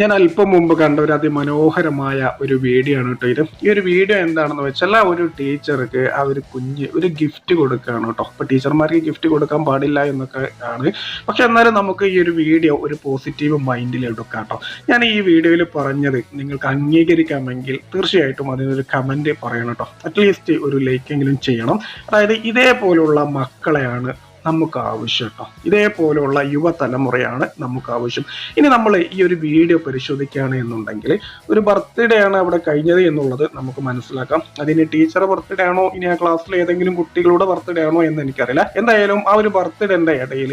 ഞാൻ അല്പം മുമ്പ് കണ്ട ഒരു അതിമനോഹരമായ ഒരു വീഡിയോ ആണ് കേട്ടോ ഇത്. ഈ ഒരു വീഡിയോ എന്താണെന്ന് വെച്ചാൽ ഒരു ടീച്ചർക്ക് ആ ഒരു കുഞ്ഞ് ഒരു ഗിഫ്റ്റ് കൊടുക്കുകയാണ് കേട്ടോ. അപ്പൊ ടീച്ചർമാർക്ക് ഗിഫ്റ്റ് കൊടുക്കാൻ പാടില്ല എന്നൊക്കെ ആണ്. പക്ഷെ എന്നാലും നമുക്ക് ഈ ഒരു വീഡിയോ ഒരു പോസിറ്റീവ് മൈൻഡിൽ എടുക്കാം കേട്ടോ. ഞാൻ ഈ വീഡിയോയിൽ പറഞ്ഞത് നിങ്ങൾക്ക് അംഗീകരിക്കാമെങ്കിൽ തീർച്ചയായിട്ടും അതിനൊരു കമന്റ് പറയണം കേട്ടോ. അറ്റ്ലീസ്റ്റ് ഒരു ലൈക്കെങ്കിലും ചെയ്യണം. അതായത് ഇതേപോലുള്ള മക്കളെയാണ് നമുക്ക് ആവശ്യം കേട്ടോ ഇതേപോലെയുള്ള യുവതലമുറയാണ് നമുക്ക് ആവശ്യം ഇനി നമ്മൾ ഈ ഒരു വീഡിയോ പരിശോധിക്കുകയാണ് എന്നുണ്ടെങ്കിൽ ഒരു ബർത്ത്ഡേ ആണ് അവിടെ കഴിഞ്ഞത് എന്നുള്ളത് നമുക്ക് മനസ്സിലാക്കാം. അതിന് ടീച്ചർ ബർത്ത്ഡേ ആണോ? ഇനി ആ ക്ലാസ്സിലെ ഏതെങ്കിലും കുട്ടികളുടെ ബർത്ത്ഡേ ആണോ എന്ന് എനിക്കറിയില്ല. എന്തായാലും ആ ഒരു ബർത്ത്ഡേന്റെ ഇടയിൽ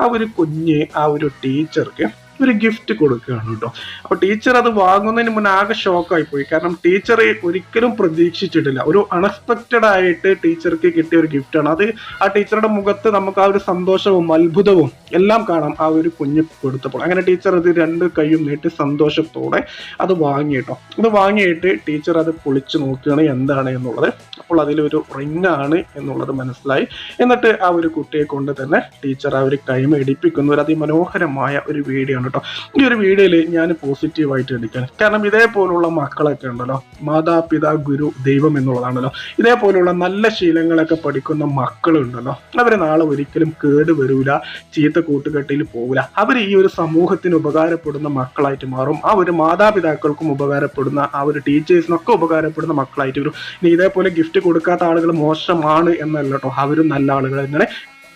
ആ ഒരു കുഞ്ഞ് ആ ഒരു ടീച്ചർക്ക് ഒരു ഗിഫ്റ്റ് കൊടുക്കുകയാണ് കേട്ടോ അപ്പൊ ടീച്ചർ അത് വാങ്ങുന്നതിന് മുന്നേ ആകെ ഷോക്കായി പോയി. കാരണം ടീച്ചർ ഒരിക്കലും പ്രതീക്ഷിച്ചിട്ടില്ല. ഒരു അൺഎക്സ്പെക്റ്റഡ് ആയിട്ട് ടീച്ചർക്ക് കിട്ടിയ ഒരു ഗിഫ്റ്റാണ് അത് ആ ടീച്ചറുടെ മുഖത്ത് നമുക്ക് ആ ഒരു സന്തോഷവും അത്ഭുതവും എല്ലാം കാണാം. ആ ഒരു കുഞ്ഞ് കൊടുത്തപ്പോൾ. അങ്ങനെ ടീച്ചർ അത് രണ്ട് കൈയും നീട്ടി സന്തോഷത്തോടെ അത് വാങ്ങി കേട്ടോ അത് വാങ്ങിയിട്ട് ടീച്ചർ അത് പൊളിച്ചു നോക്കുകയാണ് എന്താണ് എന്നുള്ളത്. അപ്പോൾ അതിലൊരു റിംഗ് ആണ് എന്നുള്ളത് മനസ്സിലായി. എന്നിട്ട് ആ ഒരു കുട്ടിയെ കൊണ്ട് തന്നെ ടീച്ചർ ആ ഒരു കൈമ ഇടിപ്പിക്കുന്ന ഒരു അതിമനോഹരമായ ഒരു വീഡിയോ ആണ് കേട്ടോ ഈ ഒരു വീഡിയോയിൽ ഞാൻ പോസിറ്റീവായിട്ട് എടുക്കാൻ കാരണം ഇതേപോലുള്ള മക്കളൊക്കെ ഉണ്ടല്ലോ മാതാപിതാ ഗുരു ദൈവം എന്നുള്ളതാണല്ലോ. ഇതേപോലുള്ള നല്ല ശീലങ്ങളൊക്കെ പഠിക്കുന്ന മക്കളുണ്ടല്ലോ അവർ നാളെ ഒരിക്കലും കേട് വരൂല ചീത്ത കൂട്ടുകെട്ടിൽ പോകില്ല അവർ ഈ ഒരു സമൂഹത്തിന് ഉപകാരപ്പെടുന്ന മക്കളായിട്ട് മാറും. ആ ഒരു മാതാപിതാക്കൾക്കും ഉപകാരപ്പെടുന്ന ആ ഒരു ടീച്ചേഴ്സിനൊക്കെ ഉപകാരപ്പെടുന്ന മക്കളായിട്ട് വരും. ഇനി ഇതേപോലെ ഗിഫ്റ്റ് കൊടുക്കാത്ത ആളുകൾ മോശമാണ് എന്നല്ല കേട്ടോ. അവരും നല്ല ആളുകൾ തന്നെ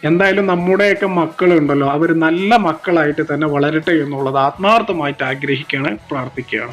എന്തായാലും നമ്മുടെയൊക്കെ മക്കളുണ്ടല്ലോ. അവർ നല്ല മക്കളായിട്ട് തന്നെ വളരട്ടെ എന്നുള്ളത് ആത്മാർത്ഥമായിട്ട് ആഗ്രഹിക്കുകയാണ് പ്രാർത്ഥിക്കുകയാണ്.